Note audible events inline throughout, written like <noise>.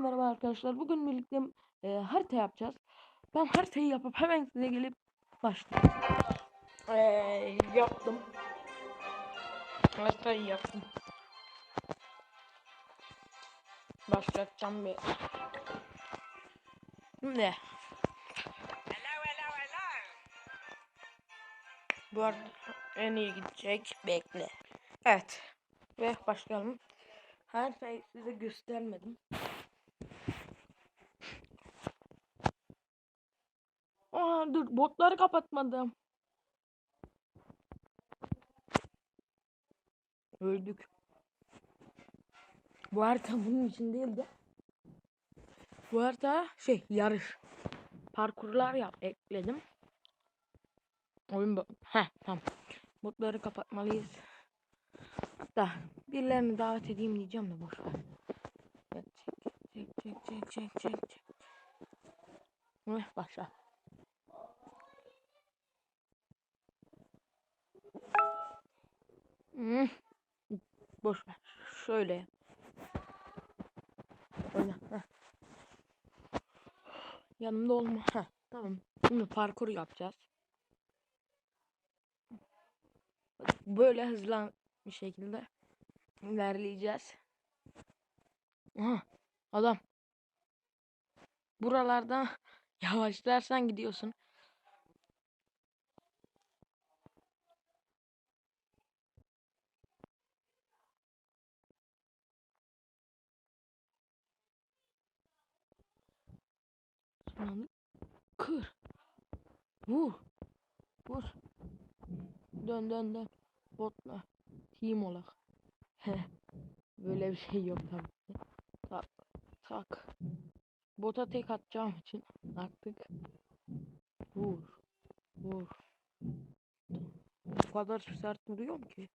merhaba arkadaşlar. Bugün birlikte e, harita yapacağız. Ben haritayı yapıp hemen size gelip başlayayım. E, yaptım. Haritayı yaptım. Başlatacağım bir. Hello. Bu arada en iyi gidecek. Bekle. Evet. Ve başlayalım. Haritayı size göstermedim. Aa dur botları kapatmadım. Öldük. Bu harita bunun için değil de. Bu harita şey yarış. Parkurlar yap ekledim. Oyun bu. Heh tamam. Botları kapatmalıyız. Hatta birilerini davet edeyim diyeceğim de boş ver. Çek çek çek çek çek çek başla. Hmm. Boş ver. Şöyle. Oyna. Heh. Yanımda olma. Heh, tamam. Şimdi parkur yapacağız. Böyle hızlan bir şekilde ilerleyeceğiz. Aha, adam. Buralardan yavaşlarsan gidiyorsun. Sonra kır. Vur. Vur. Dön dön dön. Botla. Team olarak. Böyle bir şey yok tabii. Tak. Tak. Bota tek atacağım için artık vur. Vur. O kadar sert vuruyorum ki.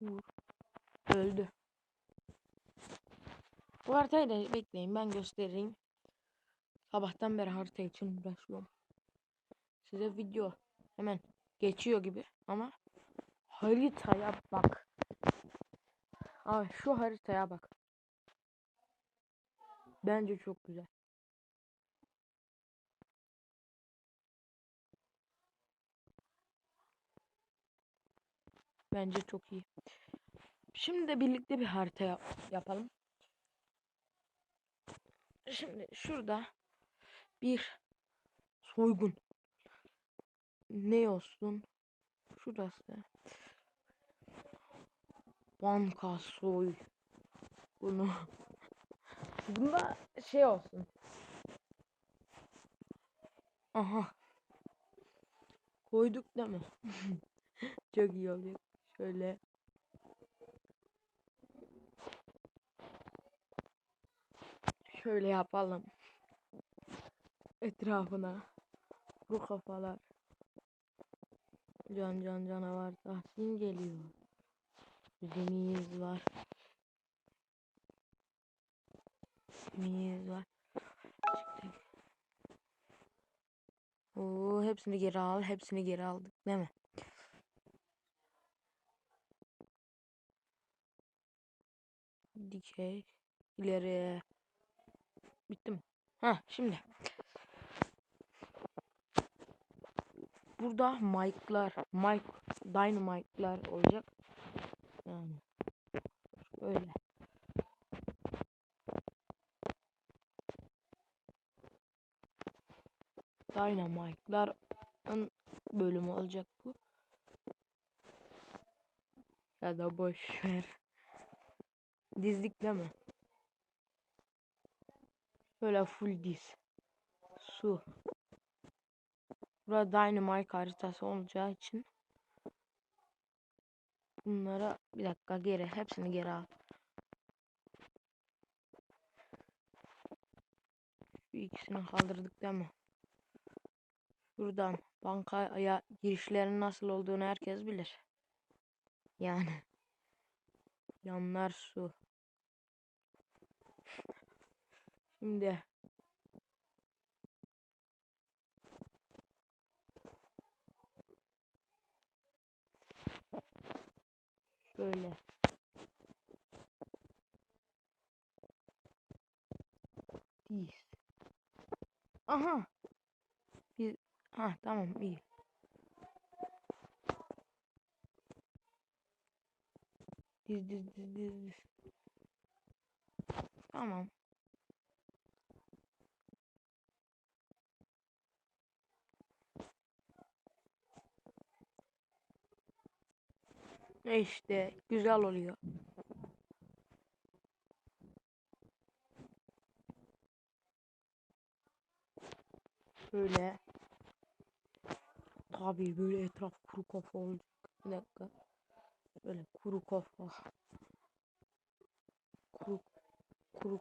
Vur. Öldü. Bu haritayı da bekleyin ben göstereyim. Sabahtan beri harita için uğraşıyorum. Size video hemen geçiyor gibi ama haritaya bak. Abi şu haritaya bak. Bence çok güzel. Bence çok iyi. Şimdi de birlikte bir harita yap yapalım. Şimdi şurada bir soygun. Ne olsun? Şurası. Banka soy. Bunu. <laughs> Bunda şey olsun. Aha. Koyduk değil mi? <laughs> Çok iyi olacak. Şöyle. Şöyle yapalım. Etrafına. Bu kafalar. Can can canavar Tahsin geliyor. Bizimiz var. Bizimiz var. Çıktık. Oo, hepsini geri al. Hepsini geri aldık değil mi? Dikey. ileri. Bitti mi? Ha şimdi. Burada mic'lar, mic, dynamite'lar olacak. Yani öyle. Dynamite'ların bölümü olacak bu. Ya da boş ver. Dizlik değil mi? Böyle full diz. Su. Burada Dynamite haritası olacağı için bunlara bir dakika geri hepsini geri al. Şu ikisini kaldırdık değil mi? Buradan bankaya girişlerin nasıl olduğunu herkes bilir. Yani yanlar su. Şimdi Böyle. Diz. Aha. Bir ha tamam iyi. Diz diz diz diz diz. Tamam. E İşte güzel oluyor. Böyle. Tabii böyle etraf kuru kafa olacak. Bir dakika. Böyle kuru kafa. Kuru kuru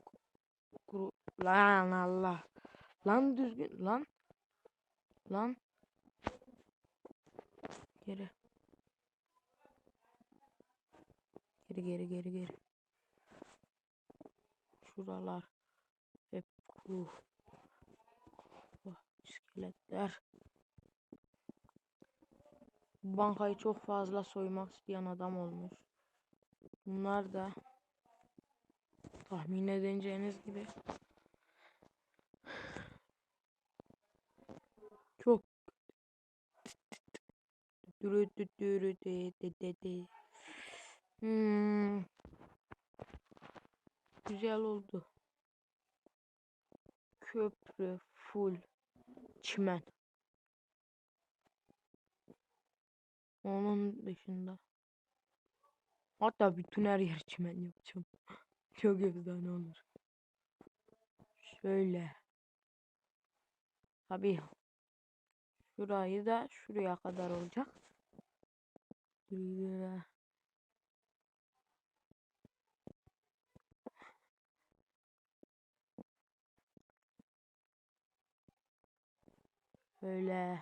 kuru lan Allah. Lan düzgün lan. Lan. Geri. Geri geri geri geri. Şuralar hep kuru. Kafa, iskeletler. Bankayı çok fazla soymak isteyen adam olmuş. Bunlar da tahmin edeceğiniz gibi çok Dürü dü dürü de de de de. Hmm. Güzel oldu. Köprü full çimen. Onun dışında. Hatta bütün her yer çimen yapacağım. <laughs> Çok efsane olur. Şöyle. Tabii. Şurayı da şuraya kadar olacak. Şuraya. Öyle.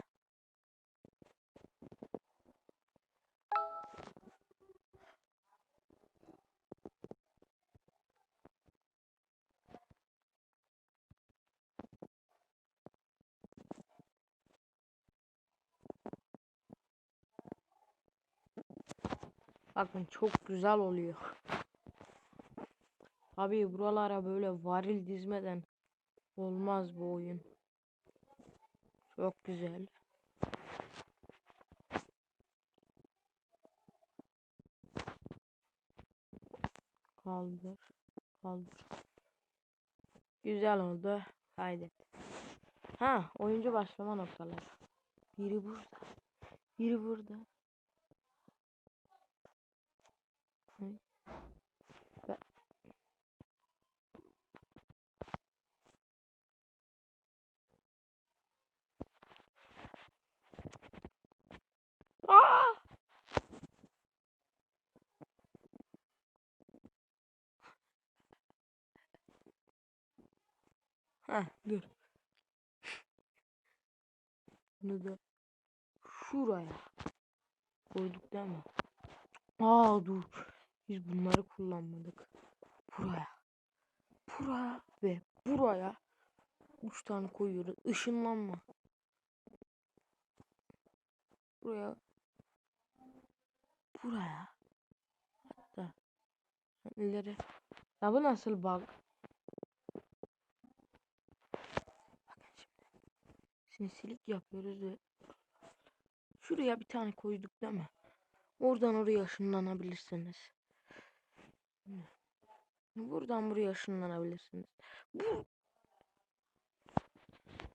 Bakın çok güzel oluyor. Abi buralara böyle varil dizmeden olmaz bu oyun. Çok güzel. Kaldır. Kaldır. Güzel oldu. Haydi. Ha, oyuncu başlama noktaları. Biri burada. Biri burada. Hı. Ve- Aa! Heh, dur. Bunu da şuraya koyduk değil mi? Aa dur. Biz bunları kullanmadık. Buraya. Buraya ve buraya. Üç tane koyuyoruz. Işınlanma. Buraya. Buraya. Hatta. ileri. Ya bu nasıl bug? Bakın şimdi. Sinsilik yapıyoruz ve şuraya bir tane koyduk değil mi? Oradan oraya ışınlanabilirsiniz. Buradan buraya ışınlanabilirsiniz. Bu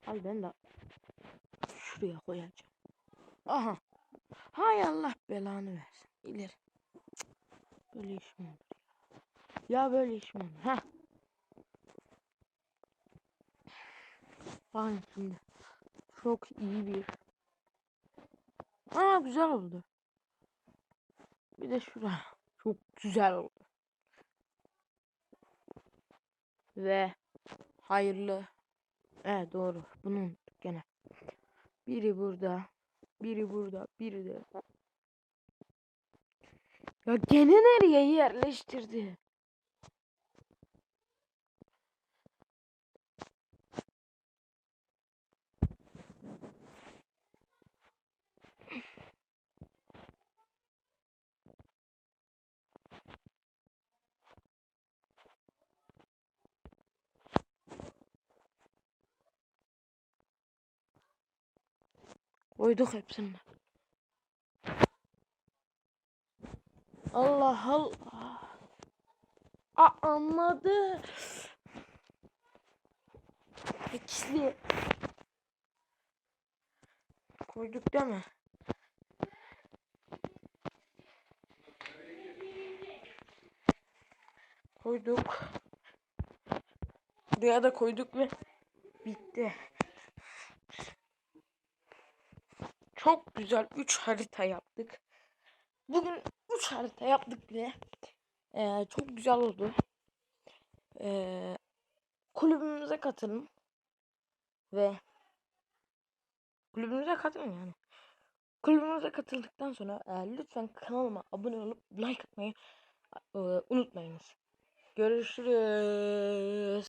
Al ben de şuraya koyacağım. Aha. Hay Allah belanı versin. İleri. Böyle iş mi olur ya? Ya böyle iş mi olur? Ha. Bakın şimdi. Çok iyi bir. Aa güzel oldu. Bir de şuraya. <laughs> Çok güzel oldu. Ve hayırlı. Evet doğru. Bunu unuttuk gene. Biri burada. Biri burada. Biri de. Ya gene nereye yerleştirdi? Koyduk hepsini. Allah Allah. Aa, anladı. İkisi. Koyduk değil mi? Koyduk. Buraya da koyduk ve bitti. Çok güzel 3 harita yaptık. Bugün 3 harita yaptık bile. Ee, çok güzel oldu. Ee, kulübümüze katılın. Ve kulübümüze katılın yani. Kulübümüze katıldıktan sonra e, lütfen kanalıma abone olup like atmayı e, unutmayınız. Görüşürüz.